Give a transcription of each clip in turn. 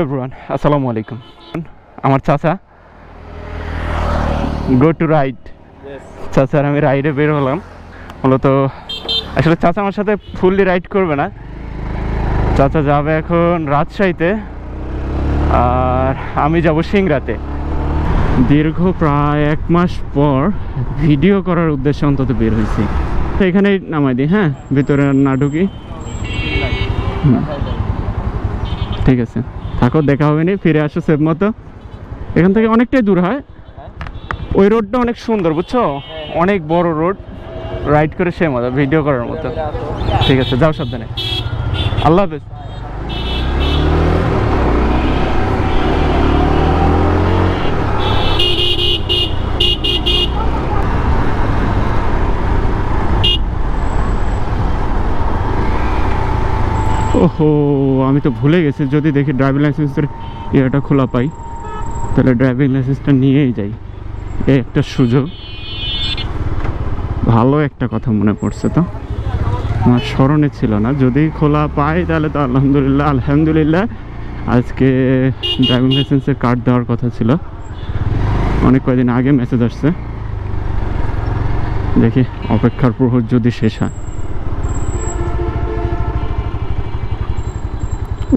Everyone আসসালামু আলাইকুম। আমার চাচা গো টু রাইড চাচার আমি রাইডে বের হলাম। মূলত আসলে চাচা আমার সাথে ফুললি রাইড করবে না। চাচা যাবে এখন রাজশাহীতে আর আমি যাব সিংরাতে দীর্ঘ প্রায় এক মাস পর ভিডিও করার উদ্দেশ্যে অন্তত বের হয়েছি। তো এখানেই নামাই দিই হ্যাঁ? ভিতরে না ঢুকি। ঠিক আছে। থাকো দেখা হবে নি, ফিরে আসো সেভ মতো। এখান থেকে অনেকটাই দূর হয়। ওই রোডটা অনেক সুন্দর, বুঝছ? অনেক বড় রোড রাইড করে সে মতো ভিডিও করার মতো। ঠিক আছে, যাও সাবধানে। আল্লাহ হাফেজ। ওহো, আমি তো ভুলে গেছি। যদি দেখি ড্রাইভিং লাইসেন্সের ইয়েটা খোলা পাই, তাহলে ড্রাইভিং লাইসেন্সটা নিয়েই যাই। এই একটা সুযোগ। ভালো একটা কথা মনে পড়ছে তো। আমার স্মরণে ছিল না। যদি খোলা পাই, তাহলে তো আলহামদুলিল্লাহ আলহামদুলিল্লাহ। আজকে ড্রাইভিং লাইসেন্সের কার্ড দেওয়ার কথা ছিল। অনেক কয়দিন আগে মেসেজ আসছে। দেখি, অপেক্ষার প্রহর যদি শেষ হয়।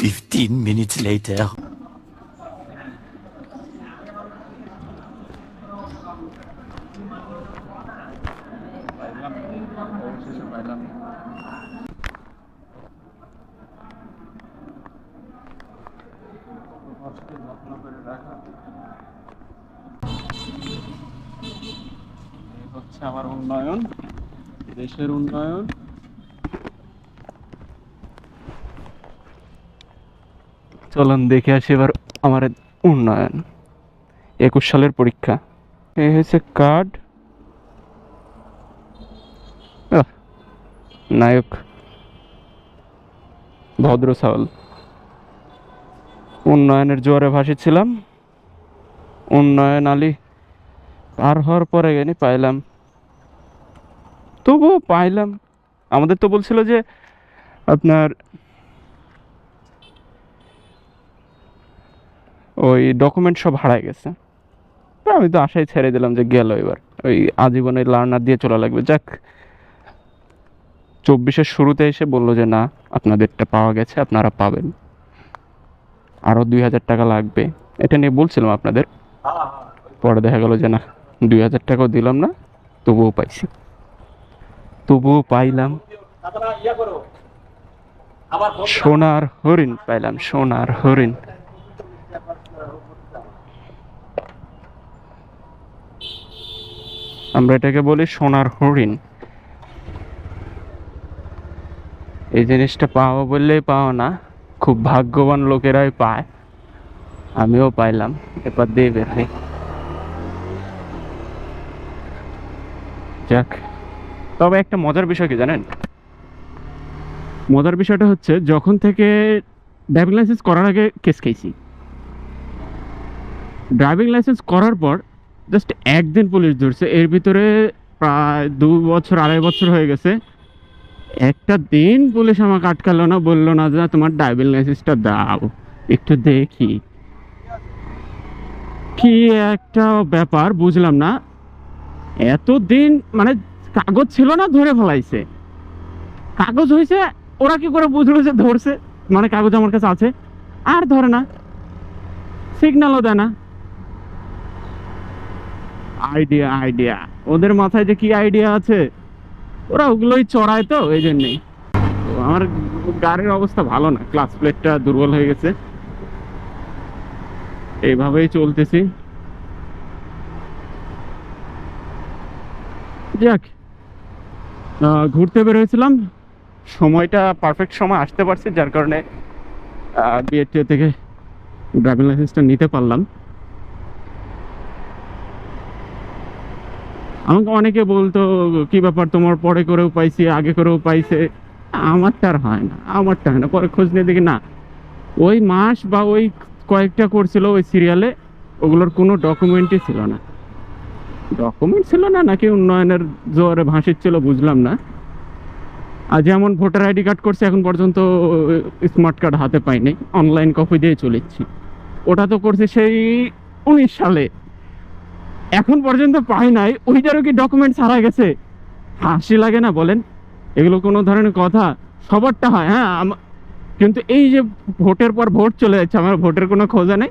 Fifteen minutes later. হচ্ছে আমার উন্নয়ন দেশের উন্নয়ন চলুন দেখে আসি এবার আমার উন্নয়ন। একুশ সালের পরীক্ষা। এই হচ্ছে কার্ড। নায়ক। ভদ্র চাউল উন্নয়নের জোয়ারে ভাসিয়েছিলাম। উন্নয়ন আলী পার হওয়ার পরে গেনি পাইলাম। তবুও পাইলাম। আমাদের তো বলছিল যে আপনার ওই ডকুমেন্ট সব হারায় গেছে। তো আমি তো আশায় ছেড়ে দিলাম যে গেল এবার। ওই আজীবনের লার্নার দিয়ে চলা লাগবে। যাক, চব্বিশের শুরুতে এসে বলল যে, না, আপনাদেরটা পাওয়া গেছে, আপনারা পাবেন। আরও দুই হাজার টাকা লাগবে। এটা নিয়ে বলছিলাম আপনাদের। পরে দেখা গেল যে, না, দুই হাজার টাকাও দিলাম না, তবুও পাইছি। তবুও পাইলাম। সোনার হরিণ পাইলাম, সোনার হরিণ। আমরা এটাকে বলি সোনার হরিণ। এই জিনিসটা পাওয়া বললেই পাওয়া না, খুব ভাগ্যবান লোকেরাই পায়। আমিও পাইলাম এবার দিয়ে বের হই। যাক, তবে একটা মজার বিষয় কি জানেন? মজার বিষয়টা হচ্ছে, যখন থেকে ড্রাইভিং লাইসেন্স করার আগে কেস খেয়েছি। ড্রাইভিং লাইসেন্স করার পর জাস্ট একদিন পুলিশ ধরছে। এর ভিতরে প্রায় দু বছর, আড়াই বছর হয়ে গেছে। একটা দিন পুলিশ আমাকে আটকালো না, বলল না যে তোমার ড্রাইভিং লাইসেন্সটা দাও। একটু দেখি। কি একটা ব্যাপার, বুঝলাম না। এতদিন মানে কাগজ ছিল না, ধরে ফেলাইছে। কাগজ হয়েছে ওরা কি করে বুঝলো যে ধরছে? মানে কাগজ আমার কাছে আছে। আর ধরে না। সিগন্যালও দেয় না। আইডিয়া আইডিয়া ওদের মাথায় যে কি আইডিয়া আছে? ওরা ওগুলোই চড়ায় তো, এই জন্যেই। আমার গাড়ির অবস্থা ভালো না ক্লাস প্লেটটা দুর্বল হয়ে গেছে। এইভাবেই চলতেছি। যাক ঘুরতে বেরোয়েছিলাম। সময়টা পারফেক্ট সময়, আসতে পারছি, যার কারণে বিএটিও থেকে ড্রাইভিং লাইসেন্সটা নিতে পারলাম। আমাকে অনেকে বলতো, কি ব্যাপার তোমার পরে করেও পাইছি, আগে করেও পাইছে? আমারটা আর হয় না আমারটা হয় না, পরে খোঁজ নিয়ে দেখি না। ওই মাস বা ওই কয়েকটা করছিল ওই সিরিয়ালে ওগুলোর কোনো ডকুমেন্টই ছিল না। ডকুমেন্ট ছিল না, নাকি উন্নয়নের জোয়ারে ভাসিচ্ছিল বুঝলাম না। আর যেমন ভোটার আইডি কার্ড করছে, এখন পর্যন্ত স্মার্ট কার্ড হাতে পাইনি অনলাইন কপি দিয়ে চলেছি। ওটা তো করছে সেই উনিশ সালে। এখন পর্যন্ত পাই নাই, ওইটারও কি ডকুমেন্ট ছাড়া গেছে? হাসি লাগে না বলেন? এগুলো কোনো ধরনের কথা, সবারটা হয় হ্যাঁ কিন্তু এই যে ভোটের পর ভোট চলে যাচ্ছে, আমার ভোটের কোনো খোঁজা নেই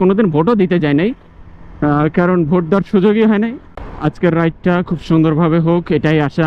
কোনোদিন ভোটও দিতে যায় নাই কারণ ভোট দেওয়ার সুযোগই হয় নাই। আজকের রাইডটা খুব সুন্দরভাবে হোক, এটাই আশা।